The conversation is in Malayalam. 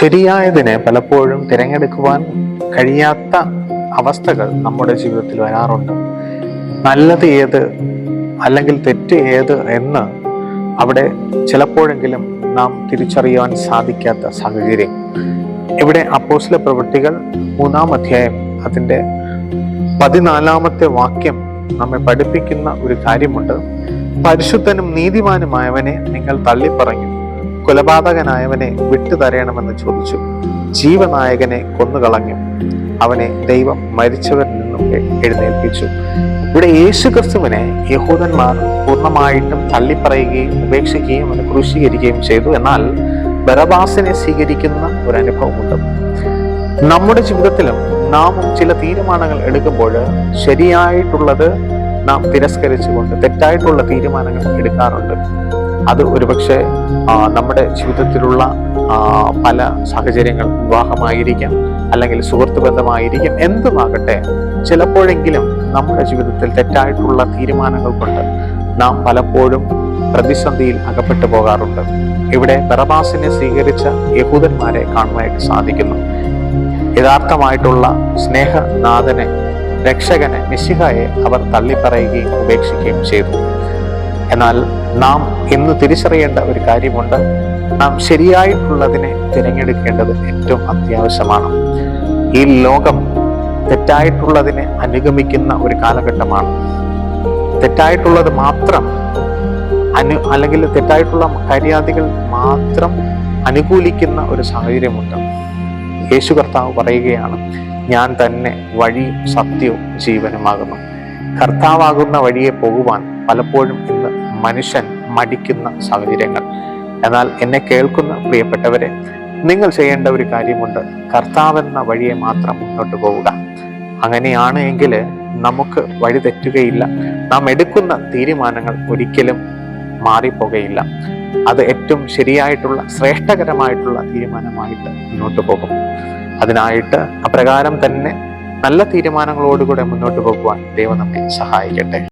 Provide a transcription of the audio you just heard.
ശരിയായതിനെ പലപ്പോഴും തിരഞ്ഞെടുക്കുവാൻ കഴിയാത്ത അവസ്ഥകൾ നമ്മുടെ ജീവിതത്തിൽ വരാറുണ്ട്. നല്ലത് ഏത് അല്ലെങ്കിൽ തെറ്റ് ഏത് എന്ന് അവിടെ ചിലപ്പോഴെങ്കിലും നാം തിരിച്ചറിയുവാൻ സാധിക്കാത്ത സാഹചര്യം. ഇവിടെ അപ്പോസിലെ പ്രവൃത്തികൾ മൂന്നാം അധ്യായം അതിന്റെ പതിനാലാമത്തെ വാക്യം നമ്മെ പഠിപ്പിക്കുന്ന ഒരു കാര്യമുണ്ട്. പരിശുദ്ധനും നീതിമാനുമായവനെ നിങ്ങൾ തള്ളിപ്പറഞ്ഞു കൊലപാതകനായവനെ വിട്ടുതരയണമെന്ന് ചോദിച്ചു. ജീവനായകനെ കൊന്നുകളഞ്ഞു. അവനെ ദൈവം മരിച്ചവരിൽ നിന്നും എഴുന്നേൽപ്പിച്ചു. ഇവിടെ യേശു ക്രിസ്തുവിനെ യഹൂദന്മാർ പൂർണമായിട്ടും തള്ളിപ്പറയുകയും ഉപേക്ഷിക്കുകയും അവനെ ക്രൂശീകരിക്കുകയും ചെയ്തു. എന്നാൽ ബറബാസിനെ സ്വീകരിക്കുന്ന ഒരു അനുഭവമുണ്ട് നമ്മുടെ ജീവിതത്തിലും നാം ചില തീരുമാനങ്ങൾ എടുക്കുമ്പോൾ ശരിയായിട്ടുള്ളത് നാം തിരസ്കരിച്ചുകൊണ്ട് തെറ്റായിട്ടുള്ള തീരുമാനങ്ങൾ എടുക്കാറുണ്ട്. അത് ഒരുപക്ഷെ നമ്മുടെ ജീവിതത്തിലുള്ള പല സാഹചര്യങ്ങൾ വിവാഹമായിരിക്കാം അല്ലെങ്കിൽ സുഹൃത്ത് ബന്ധമായിരിക്കും എന്തുമാകട്ടെ ചിലപ്പോഴെങ്കിലും നമ്മുടെ ജീവിതത്തിൽ തെറ്റായിട്ടുള്ള തീരുമാനങ്ങൾ കൊണ്ട് നാം പലപ്പോഴും പ്രതിസന്ധിയിൽ അകപ്പെട്ടു പോകാറുണ്ട്. ഇവിടെ ബറബാസിനെ സ്വീകരിച്ച യഹൂദന്മാരെ കാണുവാനായിട്ട് സാധിക്കുന്നു. യഥാർത്ഥമായിട്ടുള്ള സ്നേഹനാഥനെ രക്ഷകനെ മിശിഹായെ അവർ തള്ളിപ്പറയുകയും ഉപേക്ഷിക്കുകയും ചെയ്തു. എന്നാൽ നാം ഇന്ന് തിരിച്ചറിയേണ്ട ഒരു കാര്യമുണ്ട്. നാം ശരിയായിട്ടുള്ളതിനെ തിരഞ്ഞെടുക്കേണ്ടത് ഏറ്റവും അത്യാവശ്യമാണ്. ഈ ലോകം തെറ്റായിട്ടുള്ളതിനെ അനുഗമിക്കുന്ന ഒരു കാലഘട്ടമാണ്. തെറ്റായിട്ടുള്ളത് മാത്രം അനു അല്ലെങ്കിൽ തെറ്റായിട്ടുള്ള കാര്യാദികൾ മാത്രം അനുകൂലിക്കുന്ന ഒരു സാഹചര്യമുണ്ട്. യേശു കർത്താവ് പറയുകയാണ് ഞാൻ തന്നെ വഴി സത്യവും ജീവനുമാകുന്നു. കർത്താവാകുന്ന വഴിയെ പോകുവാൻ പലപ്പോഴും ഇന്ന് മനുഷ്യൻ മടിക്കുന്ന സാഹചര്യങ്ങൾ. എന്നാൽ എന്നെ കേൾക്കുന്ന പ്രിയപ്പെട്ടവരെ നിങ്ങൾ ചെയ്യേണ്ട ഒരു കാര്യമുണ്ട്. കർത്താവെന്ന വഴിയെ മാത്രം മുന്നോട്ട് പോവുക. അങ്ങനെയാണ് എങ്കിൽ നമുക്ക് വഴി തെറ്റുകയില്ല. നാം എടുക്കുന്ന തീരുമാനങ്ങൾ ഒരിക്കലും മാറിപ്പോകയില്ല. അത് ഏറ്റവും ശരിയായിട്ടുള്ള ശ്രേഷ്ഠകരമായിട്ടുള്ള തീരുമാനമായിട്ട് മുന്നോട്ട് പോകും. അതിനായിട്ട് അപ്രകാരം തന്നെ നല്ല തീരുമാനങ്ങളോടുകൂടെ മുന്നോട്ട് പോകുവാൻ ദൈവം നമ്മെ സഹായിക്കട്ടെ.